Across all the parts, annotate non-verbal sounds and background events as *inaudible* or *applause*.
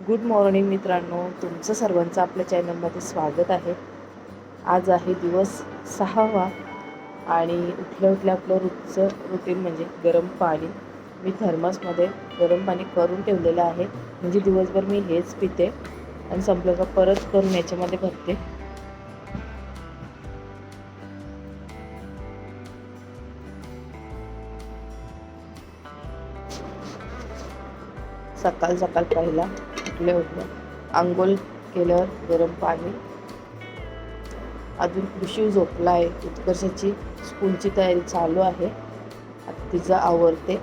Good morning मित्रांनो. तुमचं सर्वांचं आपल्या चॅनलमध्ये स्वागत आहे. आज आहे दिवस सहावा आणि उठल्या उठल्या आपलं रोजचं रुटीन म्हणजे गरम पाणी. मी थर्मसमध्ये गरम पाणी करून ठेवलेलं आहे. म्हणजे दिवसभर मी हेच पिते आणि संपलं का परत करून याच्यामध्ये भरते. सकाळ सकाळ पहिला उठले होते. आंघोळ केल्यावर गरम पाणी. अजून कृषी झोपला आहे. उत्कर्षाची स्कूलची तयारी चालू आहे. आता तिचं आवडते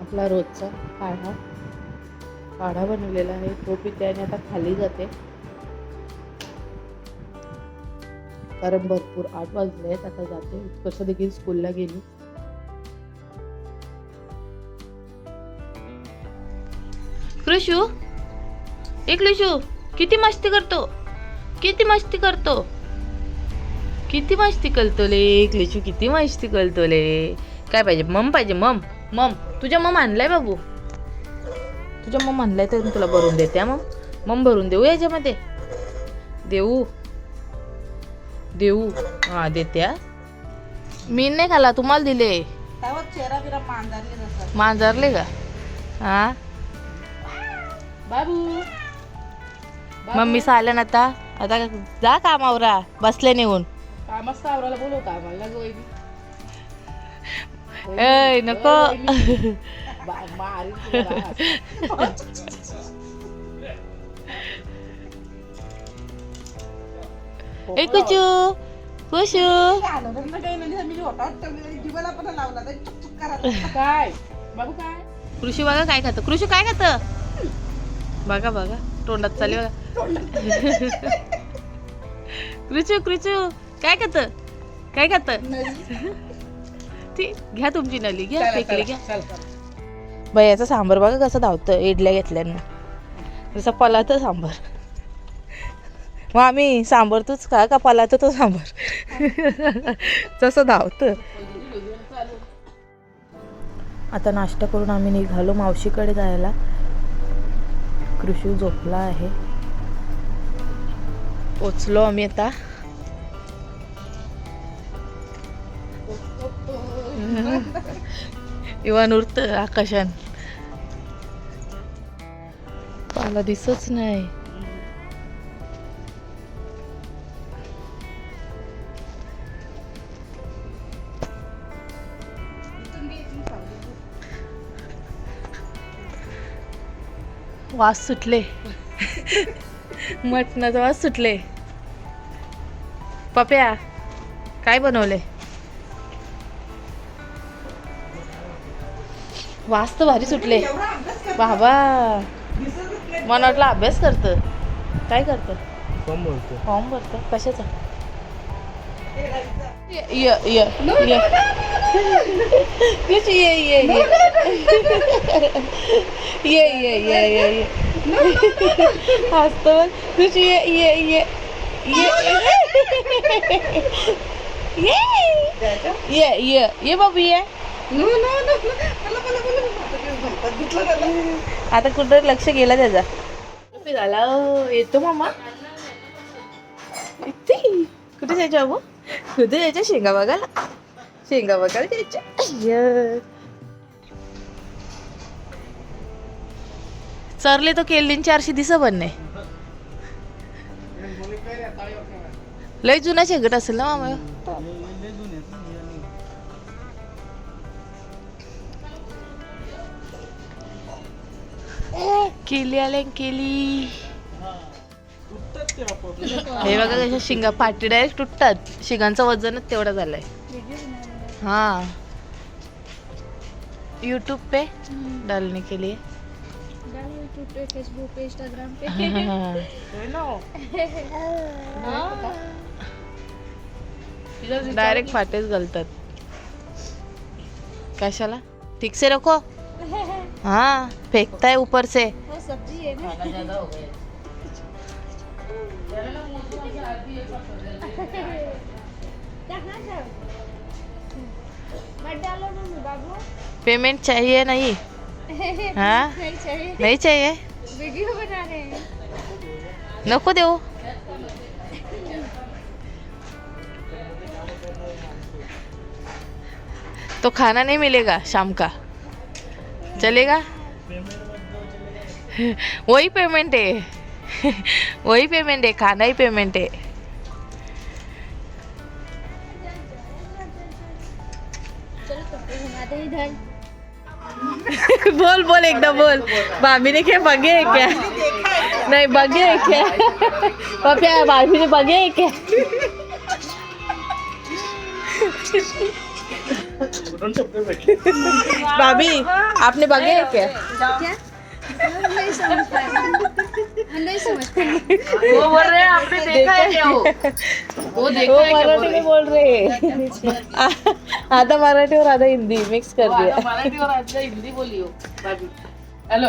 आपला रोजचा काढा. काढा बनवलेला आहे. तो पिते आणि आता खाली जाते. कारण भरपूर आठ वाजले आहेत. आता जाते. उत्कर्ष देखील स्कूलला गेली. कृषू ए कृषू किती मस्ती करतो? किती मस्ती करतो? किती मस्ती करतो ले क्लिशू किती मस्ती करतो ले काय पाहिजे? मम पाहिजे मम मम. तुझ्या मम आणलाय बाबू. तुझ्या मम आणलाय तर मी तुला भरून देते हा मग मम भरून देऊ याच्यामध्ये? देऊ. देऊ. हा देते हा. मी नाही खाला तुम्हाला दिले. मांजरले का? हा? बाबू. मम्मी आल्या ना आता. आता जा कामावरा. बसले नेऊन. कामाच नको. ए कुचू. कुशू काय? बाबू काय? कृषी बाबा काय खात. कृषी काय खात? बघा बघा. तोंडात चालली बघा. कृषू कृषू काय खातं? काय खातं? ती घ्या तुमची नली घ्या फेकली घ्या. चल चल. बयाचा सांबर बघा कसं धावतं इडल्या घेतल्यानं. जसं पलातं सांबर. मग आम्ही सांबर तूच का का पलातं तो सांबर? तसं धावतं. आता नाश्ता करून आम्ही निघालो मावशीकडे जायला. कृषी झोपला आहे. पोचलो आम्ही आता. इवान उरत आकाशान पाला दिसच नाही. वास सुटले. मटणाचा वास सुटले. पप्या काय बनवले? वास तर भारी सुटले. बाबा मला वाटलं अभ्यास करतं. काय करतं? फॉर्म भरतो. फॉर्म भरतं? कशाचा? ये ये ये ये ये ये ये ये ये ये ये ये ये ये ये ये ये ये ये आता कुठे लक्ष गेला त्याचा झाला येतो मामा येते कुठे जायचं अबू खुद जायचं शेंगा बघायला शेंगा बघायला जायच्या चरले तो केलीन चारशे दिस बनणे लय जुना शेंगट असेल ना मामा केली आले केली हे बघा कशा शिंगा पाठी डायरेक्ट तुटतात. शिंगांचं वजनच तेवढं झालंय. हा. यूट्यूब पे डालने के लिए डालो यूट्यूब पे फेसबुक पे इंस्टाग्राम पे डायरेक्ट फाटेच घालतात. कशाला? ठीक से रखो. हाँ फेंकता है ऊपर से वो सब्जी है ना पेमेंट चाहिए नहीं? हाँ? नहीं चाहिए? नहीं चाहिए वीडियो बना रहे हैं। नको देऊ तो खाना नहीं मिलेगा शाम का? चलेगा? वही पेमेंट है। *laughs* वही पेमेंट है खाना ही पेमेंट है। *laughs* बोल बोल एकदम बोल। भाभी ने क्या बगे है क्या? नहीं बगे है क्या? पप्या भाभी ने बगे है क्या? भाभी आपने बगे है क्या? *laughs* वो बोल रहे हैं आपने देखा है क्या वो? वो? देखा है मराठी में बोल रहे हैं। आधा मराठी और आधा हिंदी मिक्स कर दिया। मराठी और आजचा हिंदी बोली हो भाभी हॅलो।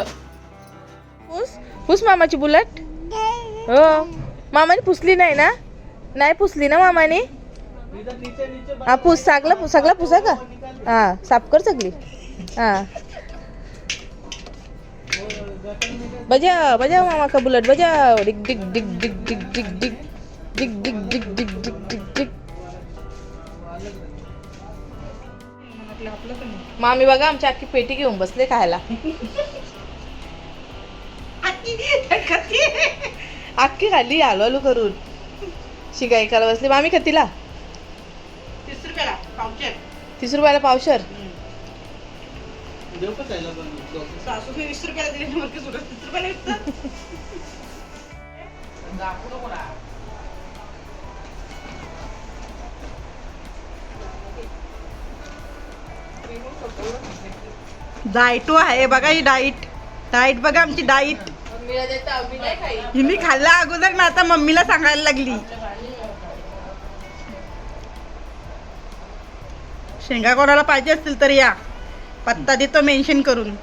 पुस पुस मामाची बुलेट? हो. मामाने पुसली नाही ना? नाही पुसली ना मामाने? हा पुस सगळं सगळं पुसा का? हा साफ कर सगळी. हा. बजाव बजाव मामा का बुलेट बजाव डिग डिग डिग डिग डिग डिग डिग डिग डिग डिग डिग डिग डिग डिग मामी बघा आमची अख्खी पेटी घेऊन बसले खायला अख्खी खाल्ली आलो आलो करून शिकाई करायला बसली मामी कतीला तीस रुपयाला पावशेर तीस रुपयाला पावशर सासू वीस रुपयाला दिले सुद्धा तीस रुपयाला विकतात. डाईटो आहे. बघा ही डाईट डाईट बघा आमची डाईट ही मी खाल्ला अगोदर ना आता मम्मीला सांगायला लागली. शेंगा कोणाला पाहिजे असतील तर या. पत्ता देतो मेन्शन करून.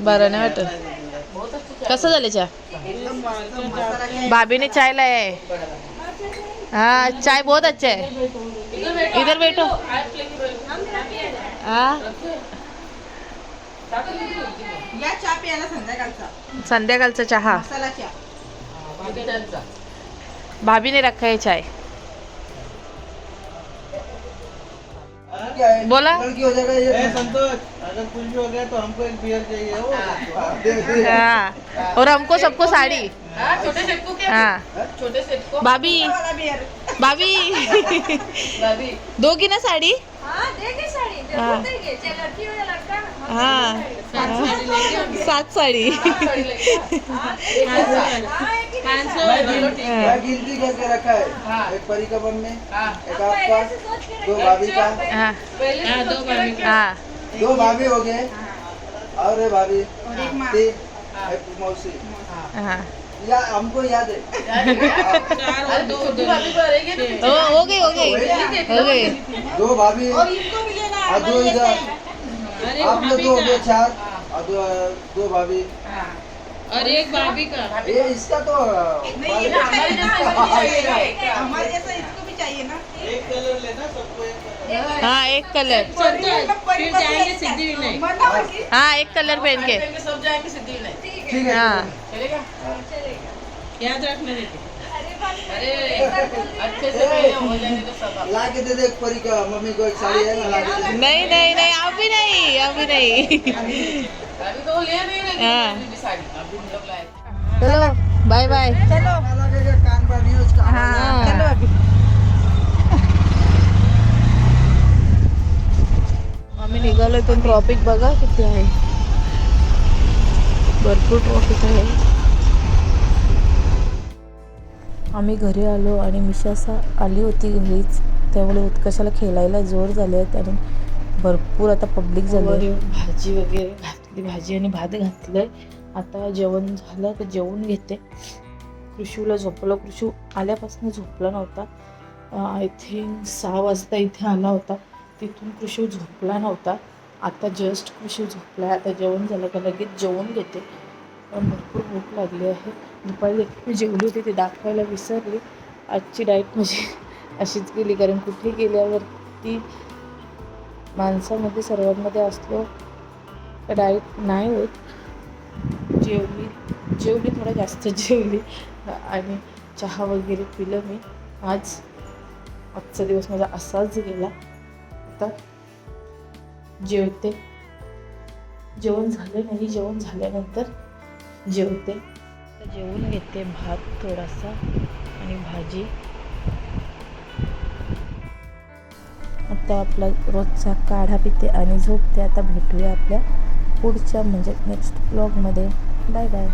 बरं नाही वाटत. कसं झालं चहा? भाभी ने चाय लाया है चाय बहुत अच्छा है इधर बैठो. हाँ? संध्याकाळचा. चहा. भाभी ने रखा है चाय बोला. संतोष अगर कुछ भी हो गया तो हमको एक बियर चाहिए वो दे दे हाँ. और हमको सबको साड़ी. छोटे हाँ. छोटे को भाभी. भाभी. भाभी. दोगी ना साड़ी? हाँ हाँ. सात साड़ी गिनती करके रखा हाँ। है। एक परी का में हाँ। एक आपका दो भाभी का। हाँ हाँ। दो भाभी हाँ। दो भाभी हो गए। और भाभी एक माँ। तीन एक मौसी। हाँ। या हमको याद है। को हो हो। गई हो गई हो गई। दो भाभी। और इनको भी लेना और दो इधर। आप लोग दो हो गए चार। और दो दो भाभी। और एक भाभी का। ये इसका तो नहीं *laughs* ये हमारे जैसा इसको भी चाहिए हमारे जैसा इसको भी चाहिए ना। एक कलर लेना सबको हाँ एक कलर। फिर जाएँगे सिद्धि विनायक हाँ एक कलर पहन के। सब जाएँगे सिद्धि विनायक ठीक है। हाँ चलेगा? याद रखना अरे अच्छे से हो जाएँगे तो सब ला के दे दे एक परी का मम्मी को एक साड़ी है ना ला के दे दे। नहीं नहीं नहीं अभी नहीं अभी नहीं। अभी तो ले नहीं रहे हाँ। साड़ी। चलो बाय बाय हाँ चलो अभी. आम्ही निघालोय पण ट्रॉफिक बघा किती आहे. भरपूर ट्रॉफिक आहे. आम्ही घरी आलो आणि मिशासा आली होती घरीच. त्यामुळे उत्कर्षाला खेळायला जोर झाले आहेत आणि भरपूर आता पब्लिक झाली भाजी वगैरे घातली. भाजी आणि भात घातलंय. आता जेवण झालं तर जेवून घेते. कृषूला झोपलं कृषू आल्यापासून झोपला नव्हता. आय थिंक सहा वाजता इथे आला होता. तिथून कृषी झोपला नव्हता. आता जस्ट कृषी झोपला आता जेवण झालं का लगेच जेवण घेते. पण भरपूर भूक लागली आहे. दुपारी मी जेवली होती ती दाखवायला विसरली. आजची डाईट म्हणजे *laughs* अशीच गेली. कारण कुठे गेल्यावरती माणसामध्ये सर्वांमध्ये असलो डाईट नाही होत. जेवली. जेवली थोडं जास्त *laughs* जेवली. आणि चहा वगैरे पिलं मी. आज आजचा दिवस माझा असाच गेला. आता जेवते. जेवण झालं नाही जेवण झाल्यानंतर जेवते. जेवून घेते भात थोडासा आणि भाजी. आता आपला रोजचा काढा पिते आणि झोपते. आता भेटूया आपल्या पुढच्या म्हणजे नेक्स्ट ब्लॉगमध्ये बाय बाय